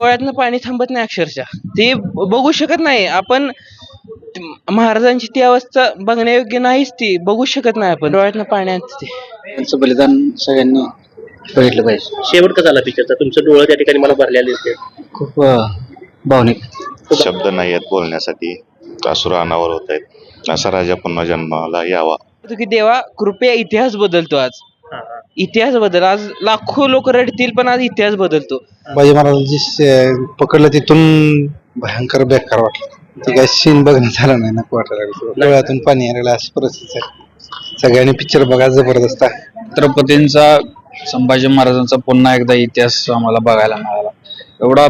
डोळ्यातनं पाणी थांबत नाही अक्षरशः. ते बघू शकत नाही. आपण महाराजांची ती अवस्था बघण्यायोग्य नाहीच ती. बघू शकत नाही आपण. डोळ्यातनं पाणी आणतं ते. त्यांचं बलिदान सगळ्यांनी बघितलं पाहिजे. शेवट कसा झाला पिक्चरचा तुमचं डोळं त्या ठिकाणी मला भरलेले दिसते खूप अं, भावनिक. शब्द नाही आहेत बोलण्यासाठी. असूर अनावर होत आहेत. असा राजा पुन्हा जन्माला यावा. तो की देवा कृपया इतिहास बदलतो आज. इतिहास बदल. आज लाखो लोक रडतील पण आज इतिहास बदलतो. बाजी महाराजांची श- पकडलं तिथून भयंकर बेकार वाटलं. ते काय सीन बघणं झालं नाही नको वाटायला लागलं. डोळ्यातून पाणी यायला अशी परिस्थिती आहे सगळ्यांनी पिक्चर बघा जबरदस्त आहे. छत्रपतींचा संभाजी महाराजांचा पुन्हा एकदा इतिहास आम्हाला बघायला मिळाला. एवढा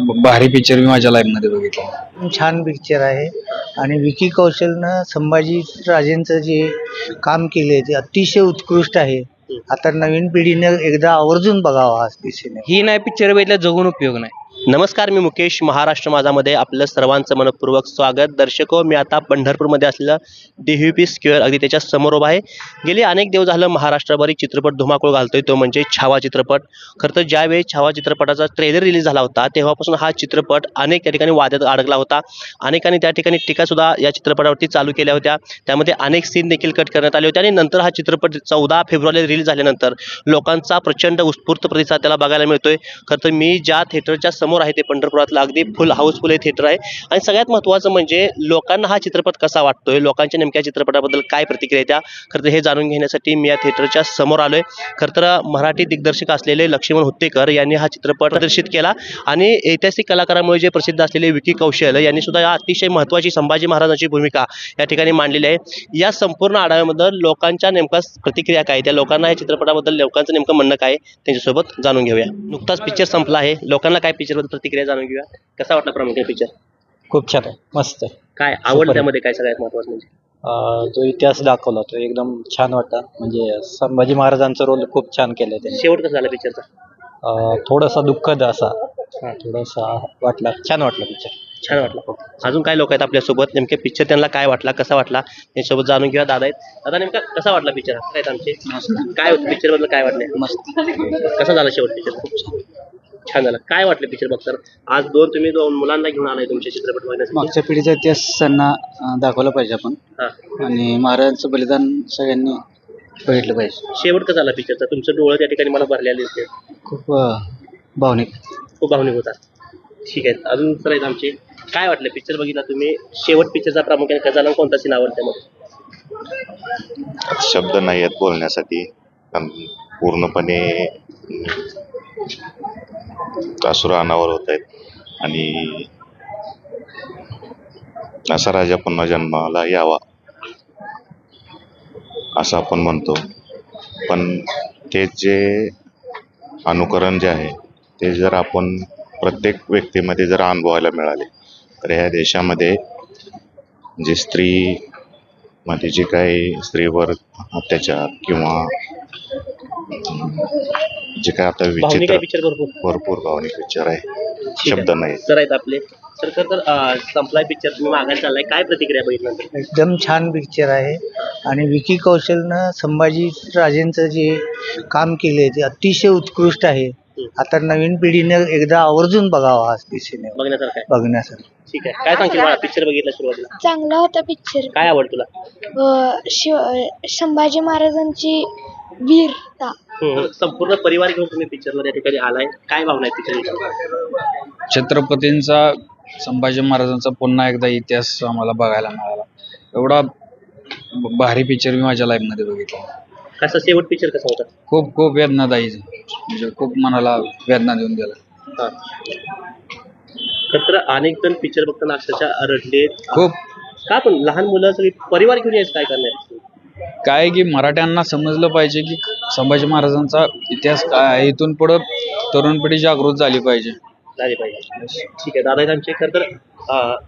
ब- भारी पिक्चर मी माझ्या लाईफमध्ये बघितला. छान पिक्चर आहे. आणि विकी कौशलनं संभाजी राजेंचं जे काम केले ते अतिशय उत्कृष्ट आहे. आता नवीन पिढीने एकदा आवर्जून बघावा हा सिनेमा ही नाही पिक्चर बघितल्या जगून उपयोग नाही. नमस्कार मी मुकेश महाराष्ट्र माझामध्ये आपलं सर्वांचं मनपूर्वक स्वागत. दर्शको हो, मी आता पंढरपूरमध्ये असलेलं डी व्ही पी स्क्वेअर अगदी त्याच्यासमोर उभा आहे. गेले अनेक दिवस झालं महाराष्ट्रभर एक चित्रपट धुमाकूळ घालतोय तो म्हणजे छावा चित्रपट. खरं तर ज्यावेळी छावा चित्रपटाचा ट्रेलर रिलीज झाला होता तेव्हापासून हा चित्रपट अनेक या ठिकाणी वाद्यात अडकला होता. अनेकांनी त्या ठिकाणी टीकासुद्धा या चित्रपटावरती चालू केल्या होत्या. त्यामध्ये अनेक सीन देखील कट करण्यात आले होते आणि नंतर हा चित्रपट चौदा फेब्रुवारी रिलीज झाल्यानंतर लोकांचा प्रचंड उत्स्फूर्त प्रतिसाद त्याला बघायला मिळतोय. खरं तर मी ज्या थिएटरच्या समोर आहे ते पंढरपुरातलं अगदी फुल हाऊसफुल हे थिएटर आहे. आणि सगळ्यात महत्त्वाचं म्हणजे लोकांना हा चित्रपट कसा वाटतोय? लोकांच्या नेमक्या चित्रपटाबद्दल काय प्रतिक्रिया त्या? खरं तर हे जाणून घेण्यासाठी मी या थिएटरच्या समोर आलोय. खरं तर मराठी दिग्दर्शक असलेले लक्ष्मण हुत्तेकर यांनी हा चित्रपट प्रदर्शित केला. आणि ऐतिहासिक कलाकारामुळे जे प्रसिद्ध असलेले विकी कौशल यांनी सुद्धा या अतिशय महत्त्वाची संभाजी महाराजांची भूमिका या ठिकाणी मांडलेली आहे. या संपूर्ण आढाव्यामध्ये लोकांच्या नेमका प्रतिक्रिया काय? त्या लोकांना या चित्रपटाबद्दल लोकांचं नेमकं म्हणणं काय? त्यांच्यासोबत जाणून घेऊया. नुकताच पिक्चर संपला आहे. लोकांना काय पिक्चर पिक्चरबद्दल प्रतिक्रिया जाणून घेऊया. कसा वाटला प्रामुख्याने पिक्चर खूप छान आहे. मस्त आहे. काय आवडलं त्यामध्ये काय सगळ्यात महत्त्वाचं म्हणजे? अं, जो इतिहास दाखवला. तो एकदम छान वाटला. म्हणजे संभाजी महाराजांचा रोल खूप छान केलाय त्यांनी. शेवट कसा झाला पिक्चरचा अं, थोडासा दुःखद असा. थोडासा वाटला. छान वाटला पिक्चर छान वाटला. अजून काय लोक आहेत आपल्यासोबत? नेमके पिक्चर त्यांना काय वाटला? कसा वाटला? त्यांच्यासोबत जाणून घेऊया दादा आहेत. दादा नेमका कसा वाटला पिक्चर आहेत आमचे? काय होतं? पिक्चरबद्दल काय वाटले मस्त. कसा झाला शेवट पिक्चर खूप छान झाला. काय वाटलं पिक्चर बघताना? आज दोन तुम्ही दोन मुलांना घेऊन आलाय तुमचे चित्रपट बघण्यासाठी. मागच्या पिढीचा इतिहास त्यांना अं, दाखवला पाहिजे आपण. हा. आणि महाराजांचं बलिदान सगळ्यांनी बघितलं पाहिजे. शेवट कसा झाला पिक्चरचा तुमचं डोळं त्या ठिकाणी मला भरलेले दिसते खूप अं, भावनिक. खूप भावनिक होता. ठीक आहे. अजून सर आहेत आमचे. काय वाटलं पिक्चर बघितला तुम्ही? शेवट पिक्चरचा प्रामुख्याने कसा झाला आणि कोणता सीन आवडता मग शब्द नाही आहेत बोलण्यासाठी. पण पूर्णपणे असूर अनावर होत आहेत. आणि असा राजा पुन्हा जन्माला यावा असं आपण म्हणतो. पण ते जे अनुकरण जे आहे ते जर आपण प्रत्येक व्यक्तीमध्ये जर अनुभवायला मिळाले तर ह्या देशामध्ये जे स्त्री मध्ये जे काही स्त्रीवर अत्याचार किंवा जे काय आता भावनिक विचित्र आहे पिक्चर भरपूर. भरपूर भावनिक विचार आहे. शब्द नाही सर आहेत आपले. सर खर तर अं, संपलाय पिक्चर तुम्ही मागायला चाललाय. काय प्रतिक्रिया बघितल्यानंतर एकदम छान पिक्चर आहे. आणि विकी कौशलनं संभाजी राजेंचं जे काम केले ते अतिशय उत्कृष्ट आहे. आता नवीन पिढीने एकदा आवर्जून बघावा हा सिनेमा. बघण्यासारखं आहे. बघण्यासाठी ठीक आहे. काय सांगशील मला पिक्चर बघितला सुरुवातीला. चांगला होता पिक्चर काय आवड तुला? शिव संभाजी महाराजांची वीरता. संपूर्ण परिवार घेऊन तुम्ही पिक्चरला त्या ठिकाणी आलाय. काय भावना आहे पिक्चर छत्रपतींचा संभाजी महाराजांचा पुन्हा एकदा इतिहास आम्हाला बघायला मिळाला. एवढा भारी पिक्चर मी माझ्या लाईफमध्ये बघितला. कसा शेवट पिक्चर कसा होता? खूप खूप वेदनादायी. म्हणजे खूप मनाला वेदना देऊन गेला. हा. खरं तर अनेक जण पिक्चर बघताना अक्षरशः रडले खूप. का पण लहान मुलं सगळी परिवार घेऊन यायचं काय करणार काय की मराठ्यांना समजलं पाहिजे की संभाजी महाराजांचा इतिहास काय आहे? इथून पुढं तरुण पिढी जागृत झाली पाहिजे. झाले पाहिजे. ठीक आहे दादा आमचे खरं तर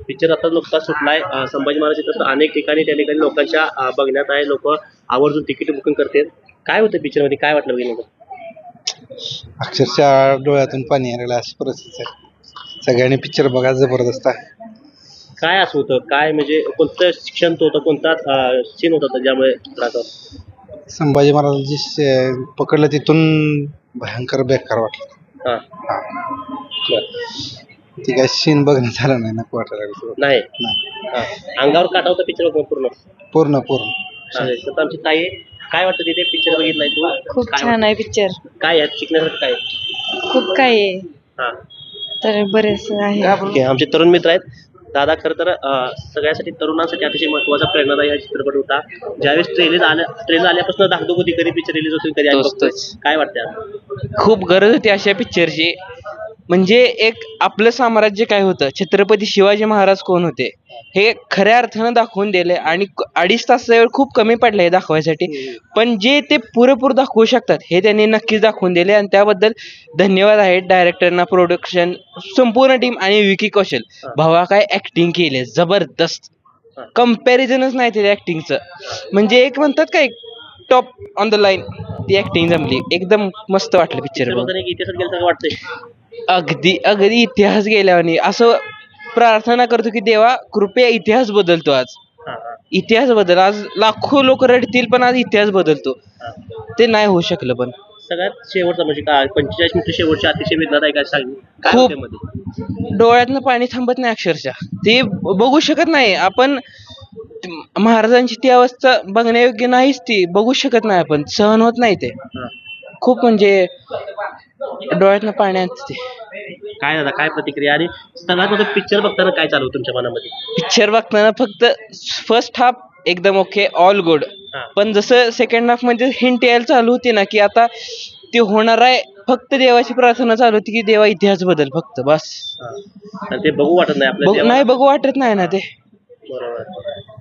पिक्चर आता नुकताच सुटलाय. अं, संभाजी महाराज चित्रपट अनेक ठिकाणी त्या ठिकाणी लोकांच्या अं, बघण्यात आहे. लोक आवर्जून तिकीट बुकिंग करतात. काय होतं पिक्चरमध्ये? काय वाटलं बघितलं? अक्षरशः डोळ्यातून पाणी यायला अशी परिस्थिती आहे. सगळ्यांनी पिक्चर बघा जबरदस्त आहे. काय असं होतं? काय म्हणजे कोणतं शिक्षण होतं कोणता सीन होता ज्यामुळे त्रास होता? संभाजी महाराजांची श- पकडलं तिथून भयंकर बेकार वाटलं. हा. बर. ती काय सीन बघणं झालं नाही नको वाटायला लागलं नाही? नाही. हा. अंगावर काटा होता पिक्चर बघून पूर्ण? पूर्ण पूर्ण. हा, तर आमची ताई आहे. काय वाटतं तिथे पिक्चर बघितलाय तू? खूप काय छान आहे पिक्चर? काय आहे? शिकण्यासारखं काय आहे? खूप काही आहे. हा. तर बरेच आहे. ओके आमचे तरुण मित्र आहेत. दादा खरं तर सगळ्यासाठी तरुणांसाठी अतिशय महत्त्वाचा प्रेरणादायी हा चित्रपट होता ज्यावेळेस ट्रेलर आल्या ट्रेलर आल्यापासून होती कधी पिक्चर रिलीज होतो कधी. काय वाटतं? खूप गरज होती अशा पिक्चरची म्हणजे एक आपलं साम्राज्य काय होतं? छत्रपती शिवाजी महाराज कोण होते? हे खऱ्या अर्थानं दाखवून दिले आणि अडीच तासाचा वेळ खूप कमी पडला हे दाखवायसाठी. पण जे ते पुरेपूर दाखवू शकतात हे त्यांनी नक्कीच दाखवून दिले आणि त्याबद्दल धन्यवाद आहेत डायरेक्टरना प्रोडक्शन संपूर्ण टीम आणि विकी कौशल. भावा काय ऍक्टिंग केले जबरदस्त. कम्पॅरिझनच नाही त्याच्या ऍक्टिंगचं म्हणजे एक म्हणतात काय टॉप ऑन द लाईन ती ऍक्टिंग जमली. एकदम मस्त वाटलं पिक्चर वाटतंय. अगदी अगदी इतिहास गेल्यावानी. असं प्रार्थना करतो की देवा कृपया इतिहास बदलतो आज. इतिहास बदल. आज लाखो लोक रडतील पण आज इतिहास बदलतो. ते नाही होऊ शकलं पण. सगळ्यात शेवटचा म्हणजे काय? पंचेचाळीस मिनिटं शेवटची अतिशय वेदनादायक काय सांग. काय खूप. होतं मध्ये? डोळ्यातनं पाणी थांबत नाही अक्षरशः. ते बघू शकत नाही. आपण त- महाराजांची ती अवस्था बघण्यायोग्य नाहीच ती. बघू शकत नाही आपण. सहन होत नाही ते. हा. खूप म्हणजे डोळ्यातनं पाण्यात ते. काय दादा काय प्रतिक्रिया? आणि सगळ्यात मोठं पिक्चर बघताना काय चालू तुमच्या मनामध्ये? पिक्चर बघताना फक्त फर्स्ट हाफ एकदम ओके ऑल गुड हा. पण जसं सेकंड हाफमध्ये हिंट यायला चालू होती ना की आता ते होणार आहे फक्त देवाची प्रार्थना चालू होती की देवा इतिहास बदल फक्त बस. हा. आणि ते बघू वाटत नाही बघ आपल्याला नाही बघू वाटत नाही ना ते.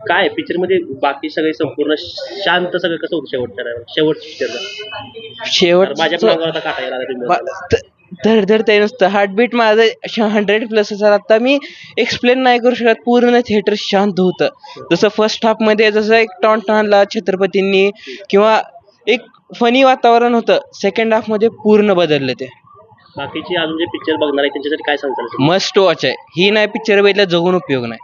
काय पिक्चरमध्ये बाकी सगळे संपूर्ण शांत सगळं कसं होतं शेवटच्या शेवट पिक्चर शेवट माझ्या पण अंगावर आता काटा यायला लागला तुम्ही बोलताना. धड धड ते नुसतं. हार्टबीट माझं हंड्रेड प्लस असेल आता मी एक्सप्लेन नाही करू शकत. पूर्ण थिएटर शांत होतं. जसं फर्स्ट हाफमध्ये जसं एक टॉन्ट आणला छत्रपतींनी किंवा एक फनी वातावरण होतं. सेकंड हाफमध्ये पूर्ण बदललं ते. बाकीचे अजून जे पिक्चर बघणार आहे त्यांच्यासाठी काय सांगताल तुम्ही? मस्ट वॉच आहे. ही नाही पिक्चर बघितलं जगून उपयोग नाही.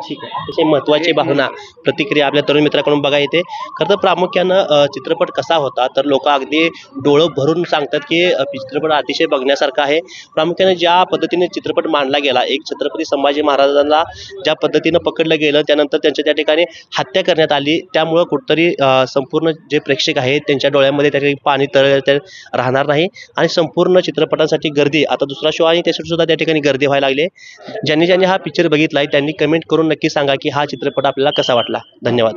ठीक आहे. अतिशय महत्त्वाची भावना प्रतिक्रिया आपल्या तरुण मित्राकडून बघा येते खरं तर प्रामुख्यानं चित्रपट कसा होता तर लोक अगदी डोळं भरून सांगतात की चित्रपट अतिशय बघण्यासारखा आहे. प्रामुख्याने ज्या पद्धतीने चित्रपट मांडला गेला एक छत्रपती संभाजी महाराजांना ज्या पद्धतीनं पकडलं गेलं त्यानंतर त्यांच्या त्या ठिकाणी हत्या करण्यात आली. त्यामुळं कुठंतरी संपूर्ण जे प्रेक्षक आहेत त्यांच्या डोळ्यामध्ये त्या ठिकाणी पाणी तर राहणार नाही. आणि संपूर्ण चित्रपटासाठी गर्दी आता दुसरा शो आणि त्यासाठी सुद्धा त्या ठिकाणी गर्दी व्हायला लागली ज्यांनी ज्यांनी हा पिक्चर बघितलाय त्यांनी कमेंट करून नक्की सांगा की हा चित्रपट आपल्याला कसा वाटला? धन्यवाद.